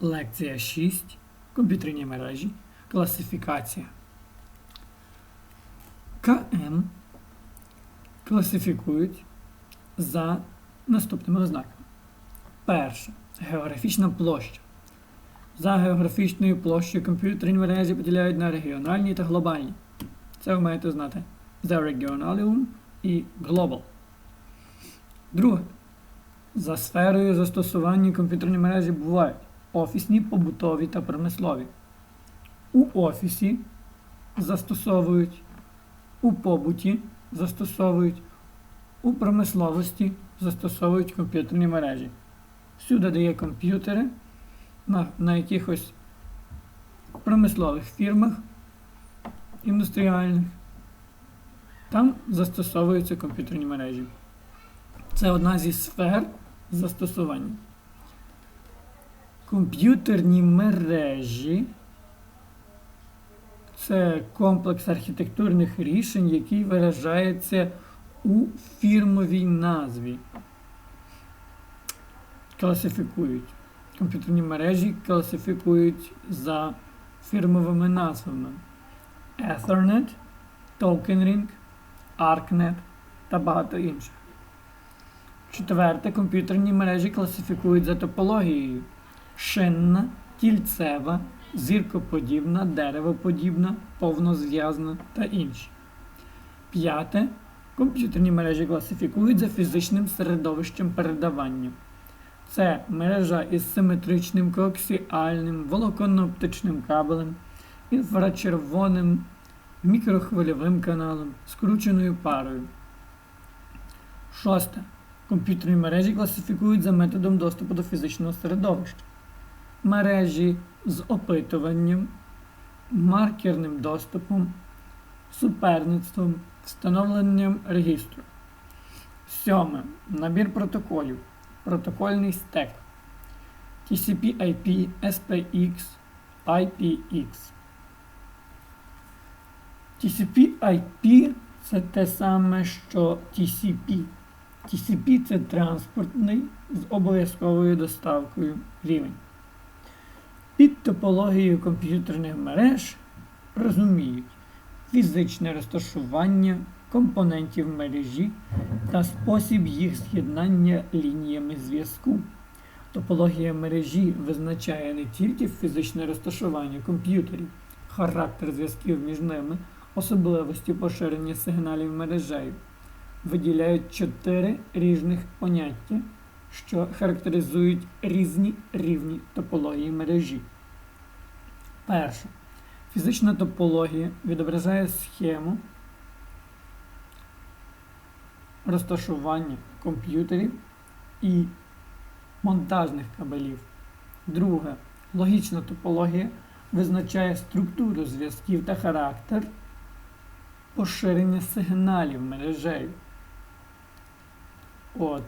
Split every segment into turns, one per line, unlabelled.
Лекція 6. Комп'ютерні мережі. Класифікація. КМ класифікують за наступними ознаками. Перше. Географічна площа. За географічною площею комп'ютерні мережі поділяють на регіональні та глобальні. Це ви маєте знати. The Regionalium і Global. Друге. За сферою застосування комп'ютерні мережі бувають офісні, побутові та промислові. У офісі застосовують, у побуті застосовують, у промисловості застосовують комп'ютерні мережі. Всюди, де є комп'ютери, на, на якихось промислових фірмах індустріальних, там застосовуються комп'ютерні мережі. Це одна зі сфер застосування. Комп'ютерні мережі це комплекс архітектурних рішень, який виражається у фірмовій назві. Класифікують. Комп'ютерні мережі класифікують за фірмовими назвами Ethernet, Token Ring, ArcNet та багато інших. Четверте, комп'ютерні мережі класифікують за топологією шинна, кільцева, зіркоподібна, деревоподібна, повнозв'язна та інші. П'яте. Комп'ютерні мережі класифікують за фізичним середовищем передавання. Це мережа із симетричним коаксіальним, волоконно-оптичним кабелем, інфрачервоним, мікрохвильовим каналом, скрученою парою. Шосте. Комп'ютерні мережі класифікують за методом доступу до фізичного середовища. Мережі з опитуванням, маркерним доступом, суперництвом, встановленням регістру. Сьоме. Набір протоколів. Протокольний стек. TCP/IP, SPX, IPX. TCP/IP це те саме, що TCP. TCP це транспортний з обов'язковою доставкою рівень. Під топологією комп'ютерних мереж розуміють фізичне розташування компонентів мережі та спосіб їх з'єднання лініями зв'язку. Топологія мережі визначає не тільки фізичне розташування комп'ютерів, характер зв'язків між ними, особливості поширення сигналів мережею. Виділяють чотири різних поняття, що характеризують різні рівні топології мережі. Перше. Фізична топологія відображає схему розташування комп'ютерів і монтажних кабелів. Друге. Логічна топологія визначає структуру зв'язків та характер поширення сигналів мережею. От.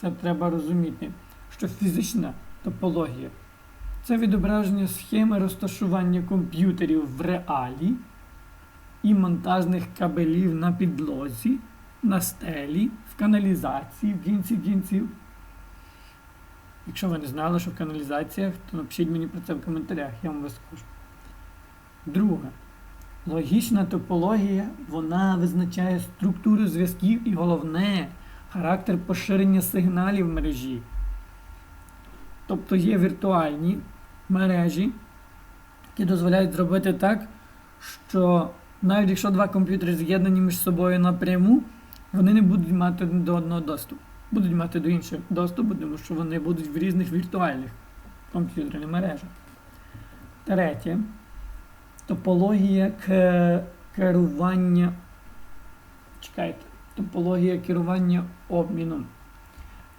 Це треба розуміти, що фізична топологія це відображення схеми розташування комп'ютерів в реалі і монтажних кабелів на підлозі, на стелі, в каналізації в кінці кінців. Якщо ви не знали, що в каналізаціях, то напишіть мені про це в коментарях, я вам розкажу. Друге. Логічна топологія вона визначає структуру зв'язків і головне характер поширення сигналів мережі. Тобто є віртуальні мережі, які дозволяють зробити так, що навіть якщо два комп'ютери з'єднані між собою напряму, вони не будуть мати до одного доступу. Будуть мати до інших доступу, тому що вони будуть в різних віртуальних комп'ютерних мережах. Третє. Топологія керування. Чекайте, топологія керування обміном.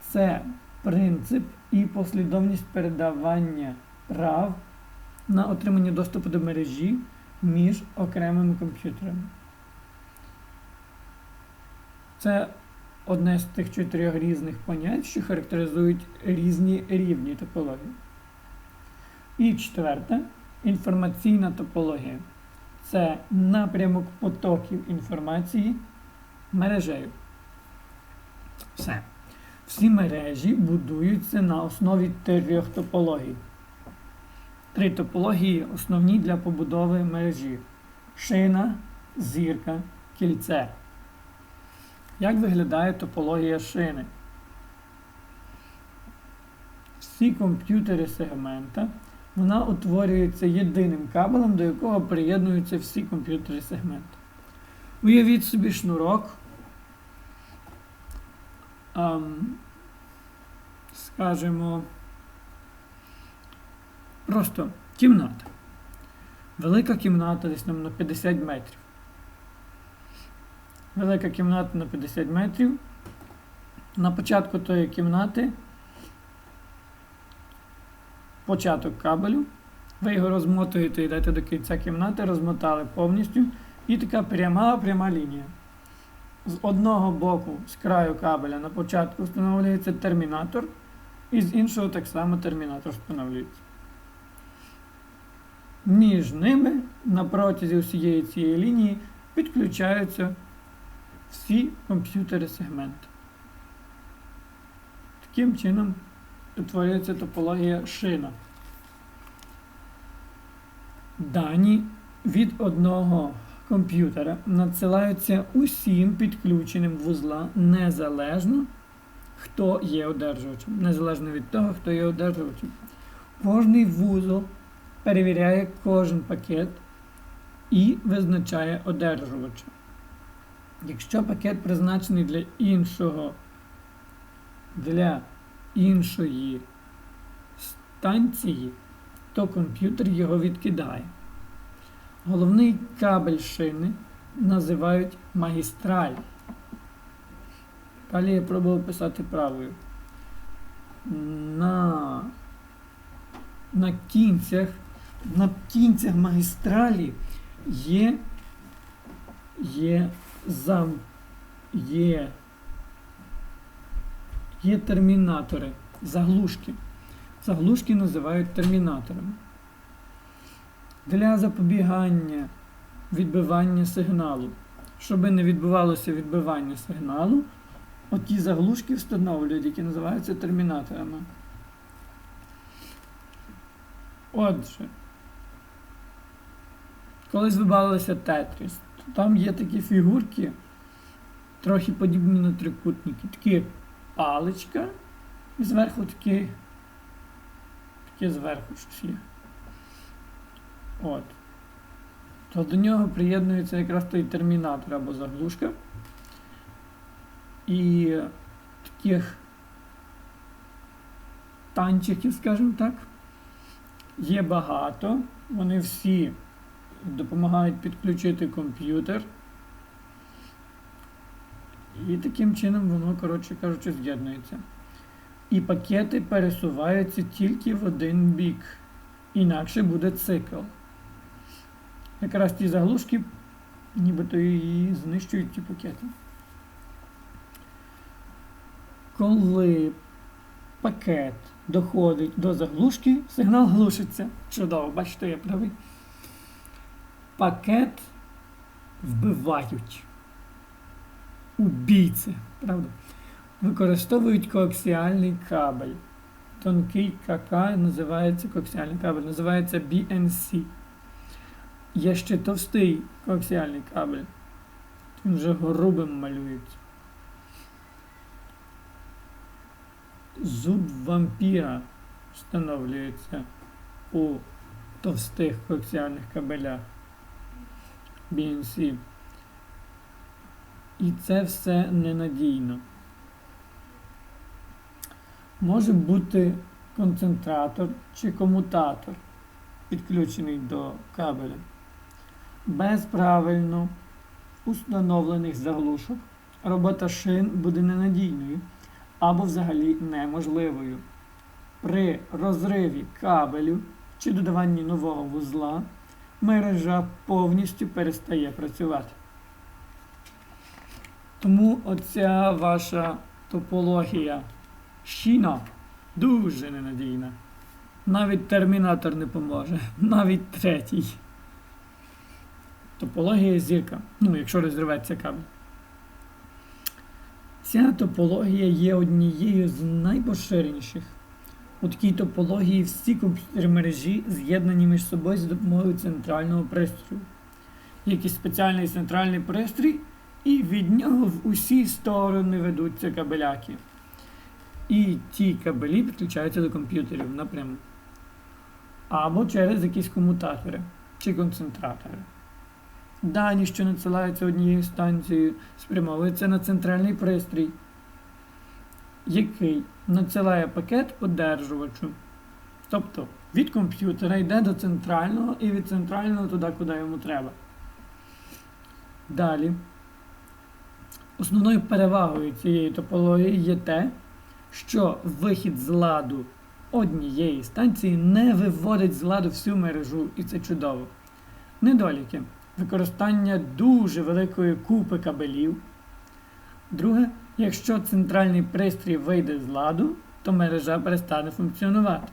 Це принцип і послідовність передавання прав на отримання доступу до мережі між окремими комп'ютерами. Це одне з тих чотирьох різних понять, що характеризують різні рівні топології. І четверте інформаційна топологія. Це напрямок потоків інформації мережею. Все. Всі мережі будуються на основі трьох топологій. Три топології основні для побудови мережі: шина, зірка, кільце. Як виглядає топологія шини? Всі комп'ютери сегмента вона утворюється єдиним кабелем, до якого приєднуються всі комп'ютери сегменту. Уявіть собі шнурок, скажімо, просто кімната. Велика кімната десь там на 50 метрів. Велика кімната на 50 метрів. На початку тої кімнати початок кабелю. Ви його розмотуєте, йдете до кінця кімнати, розмотали повністю. І така пряма пряма лінія. З одного боку, з краю кабеля на початку встановлюється термінатор, і з іншого так само термінатор встановлюється. Між ними на протязі всієї цієї лінії підключаються всі комп'ютери сегменту. Таким чином утворюється топологія шина. Дані від одного комп'ютера надсилаються усім підключеним вузла незалежно, хто є одержувачем. Незалежно від того, хто є одержувачем. Кожний вузол перевіряє кожен пакет і визначає одержувача. Якщо пакет призначений для іншого, для іншої станції, то комп'ютер його відкидає. Головний кабель шини називають магістраль. Далі я пробував писати правою. На, на кінцях на кінцях магістралі є, є, зам, є, є термінатори, заглушки. Заглушки називають термінаторами. Для запобігання відбивання сигналу. Щоб не відбувалося відбивання сигналу, оті заглушки встановлюють, які називаються термінаторами. Отже, коли збивалися Тетріс, то там є такі фігурки, трохи подібні на трикутники. Такі паличка і зверху такі, таке зверху щось є. От. То до нього приєднується якраз той термінатор або заглушка. І таких танчиків, скажімо так, є багато. Вони всі допомагають підключити комп'ютер. І таким чином воно, коротше кажучи, з'єднується. І пакети пересуваються тільки в один бік. Інакше буде цикл. Якраз ті заглушки, нібито і знищують ті пакети. Коли пакет доходить до заглушки, сигнал глушиться. Чудово, бачите, я правий. Пакет вбивають. Убійці, правда? Використовують коаксіальний кабель. Тонкий КК називається коаксіальний кабель, називається BNC. Є ще товстий коаксіальний кабель. Він вже грубим малюється. Зуб вампіра встановлюється у товстих коаксіальних кабелях BNC. І це все ненадійно. Може бути концентратор чи комутатор, підключений до кабеля. Без правильно установлених заглушок робота шин буде ненадійною або взагалі неможливою. При розриві кабелю чи додаванні нового вузла мережа повністю перестає працювати. Тому оця ваша топологія щіна дуже ненадійна. Навіть термінатор не поможе, навіть третій. Топологія зірка. Ну, якщо розривається кабель. Ця топологія є однією з найпоширеніших. У такій топології всі комп'ютери мережі з'єднані між собою за допомогою центрального пристрою. Якийсь спеціальний центральний пристрій, і від нього в усі сторони ведуться кабеляки. І ті кабелі підключаються до комп'ютерів напряму. Або через якісь комутатори чи концентратори. Дані, що надсилаються однією станцією, спрямовуються на центральний пристрій, який надсилає пакет одержувачу. Тобто від комп'ютера йде до центрального і від центрального туди, куди йому треба. Далі. Основною перевагою цієї топології є те, що вихід з ладу однієї станції не виводить з ладу всю мережу, і це чудово. Недоліки. Використання дуже великої купи кабелів. Друге, якщо центральний пристрій вийде з ладу, то мережа перестане функціонувати.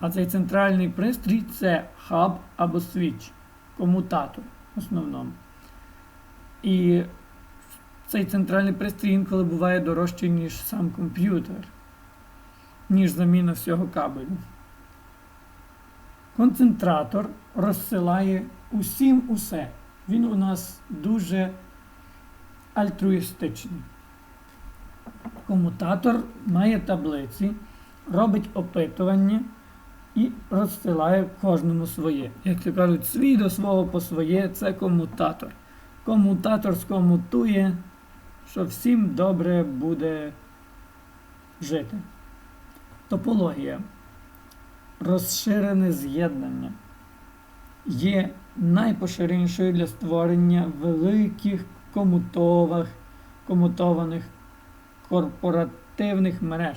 А цей центральний пристрій це хаб або свіч, комутатор в основному. І цей центральний пристрій інколи буває дорожчий, ніж сам комп'ютер, ніж заміна всього кабелю. Концентратор розсилає усім усе. Він у нас дуже альтруїстичний. Комутатор має таблиці, робить опитування і розсилає кожному своє. Як то кажуть, свій до свого по своє це комутатор. Комутатор скомутує, що всім добре буде жити. Топологія. Розширене з'єднання є найпоширенішою для створення великих комутових, комутованих корпоративних мереж.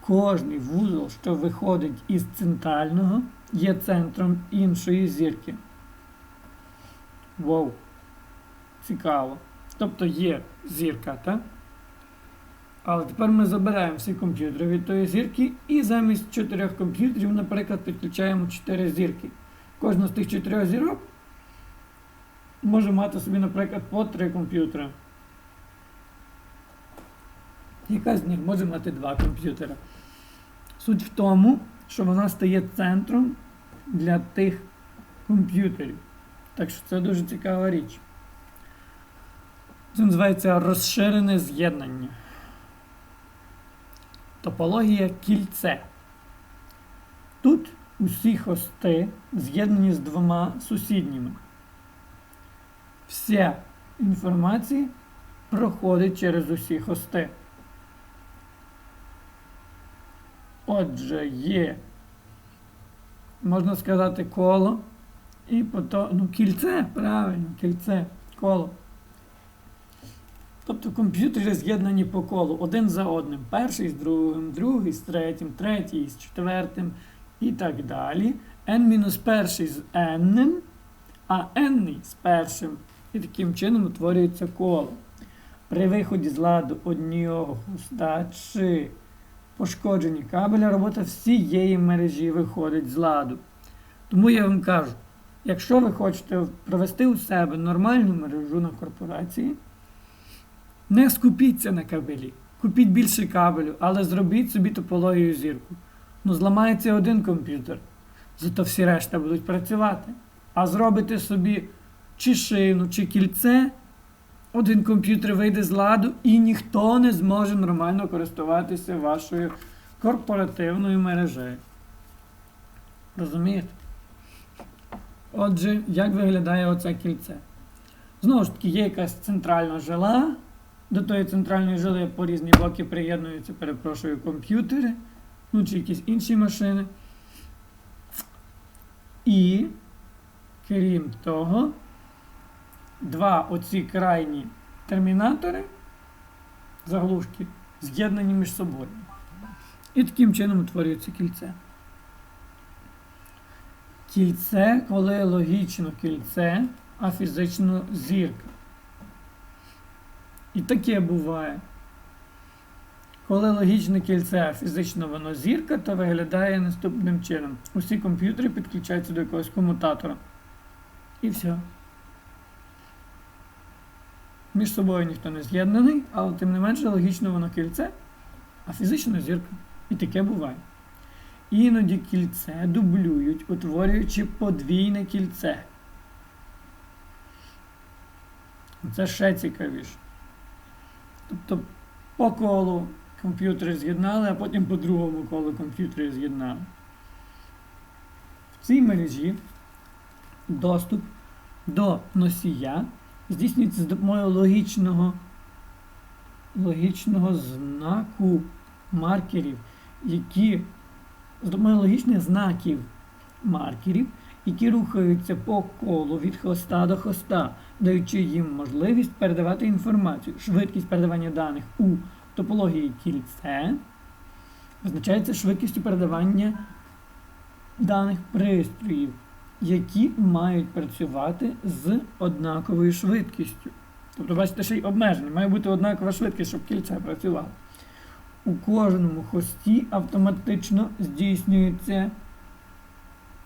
Кожний вузол, що виходить із центрального, є центром іншої зірки. Вау! Цікаво. Тобто є зірка, так? Але тепер ми забираємо всі комп'ютери від тої зірки і замість чотирьох комп'ютерів, наприклад, підключаємо чотири зірки. Кожна з тих чотирьох зірок може мати собі, наприклад, по три комп'ютери. Яка з них може мати два комп'ютери. Суть в тому, що вона стає центром для тих комп'ютерів. Так що це дуже цікава річ. Це називається розширене з'єднання. Топологія кільце. Тут усі хости з'єднані з двома сусідніми. Вся інформація проходить через усі хости. Отже, є, можна сказати, коло і потім, ну, кільце, правильно, кільце, коло. Тобто комп'ютери з'єднані по колу один за одним. Перший з другим, другий з третім, третій з четвертим і так далі. N-1 з n, а n з першим. І таким чином утворюється коло. При виході з ладу однієї чи пошкодженні кабеля робота всієї мережі виходить з ладу. Тому я вам кажу, якщо ви хочете провести у себе нормальну мережу на корпорації, не скупіться на кабелі. Купіть більше кабелю, але зробіть собі топологію зірку. Ну, зламається один комп'ютер, зато всі решта будуть працювати. А зробите собі чи шину, чи кільце, один комп'ютер вийде з ладу і ніхто не зможе нормально користуватися вашою корпоративною мережею. Розумієте? Отже, як виглядає оце кільце? Знову ж таки, є якась центральна жила. До тої центральної жили по різні блоки приєднуються, перепрошую, комп'ютери, ну чи якісь інші машини. І, крім того, два оці крайні термінатори, заглушки, з'єднані між собою. І таким чином утворюється кільце. Кільце, коли логічно кільце, а фізично зірка. І таке буває. Коли логічне кільце, а фізично воно зірка, то виглядає наступним чином. Усі комп'ютери підключаються до якогось комутатора. І все. Між собою ніхто не з'єднаний, але тим не менше логічно воно кільце, а фізично зірка. І таке буває. Іноді кільце дублюють, утворюючи подвійне кільце. Це ще цікавіше. Тобто по колу комп'ютери з'єднали, а потім по другому колу комп'ютери з'єднали. В цій мережі доступ до носія здійснюється з допомогою логічного, логічного знаку маркерів, які з допомогою логічних знаків маркерів, які рухаються по колу від хвоста до хвоста, даючи їм можливість передавати інформацію. Швидкість передавання даних у топології кільце визначається швидкістю передавання даних пристроїв, які мають працювати з однаковою швидкістю. Тобто, бачите, ще й обмеження. Має бути однакова швидкість, щоб кільце працювало. У кожному хості автоматично здійснюється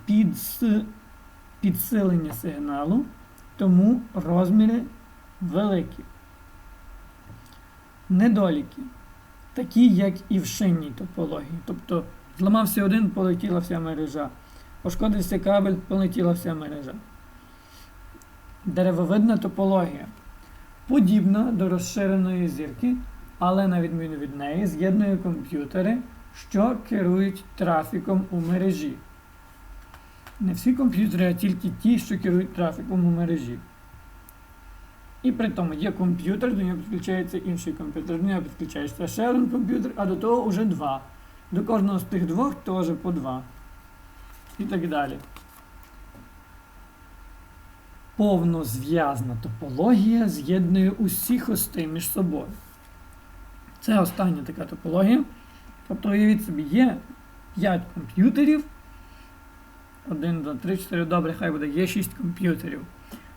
підс... підсилення сигналу, тому розміри великі. Недоліки, такі, як і в шинній топології. Тобто зламався один, полетіла вся мережа. Пошкодився кабель, полетіла вся мережа. Деревовидна топологія. Подібна до розширеної зірки, але на відміну від неї з'єднує комп'ютери, що керують трафіком у мережі. Не всі комп'ютери, а тільки ті, що керують трафіком у мережі. І при тому є комп'ютер, до нього підключається інший комп'ютер, до нього підключається ще один комп'ютер, а до того вже два. До кожного з тих двох теж по два. І так далі. Повнозв'язна топологія з'єднує усі хости між собою. Це остання така топологія. Тобто, уявіть собі, є 5 комп'ютерів. 1, 2, 3, 4, добре, хай буде, є 6 комп'ютерів.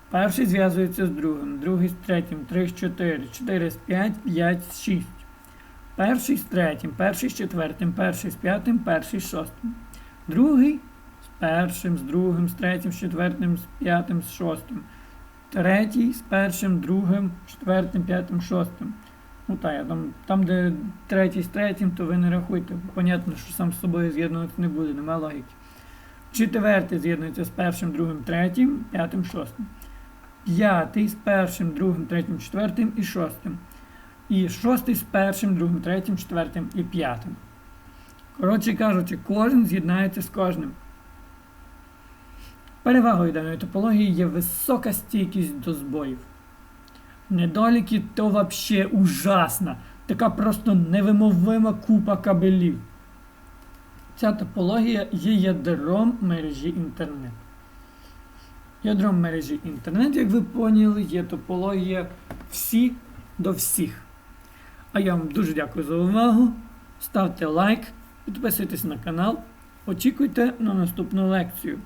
Перший зв'язується з другим, другий з третім, 3 з 4, 4 з 5, 5 з 6. Перший з третім, перший з четвертим, перший з п'ятим, перший з шостим. Другий з першим, з другим, з третім, з четвертим, з п'ятим, з шостим. Третій з першим, другим, четвертим, п'ятим, шостим. Ну так, я там, там, де третій з третім, то ви не рахуйте. Понятно, що сам з собою з'єднуватися не буде, немає логіки. Четвертий з'єднується з першим, другим, третім, п'ятим, шостим. П'ятий з першим, другим, третім, четвертим і шостим. І шостий з першим, другим, третім, четвертим і п'ятим. Коротше кажучи, кожен з'єднається з кожним. Перевагою даної топології є висока стійкість до збоїв. Недоліки то вообще ужасна. Така просто невимовима купа кабелів. Ця топологія є ядром мережі інтернет. Ядром мережі інтернет, як ви поняли, є топологія всі до всіх. А я вам дуже дякую за увагу. Ставте лайк, підписуйтесь на канал. Очікуйте на наступну лекцію.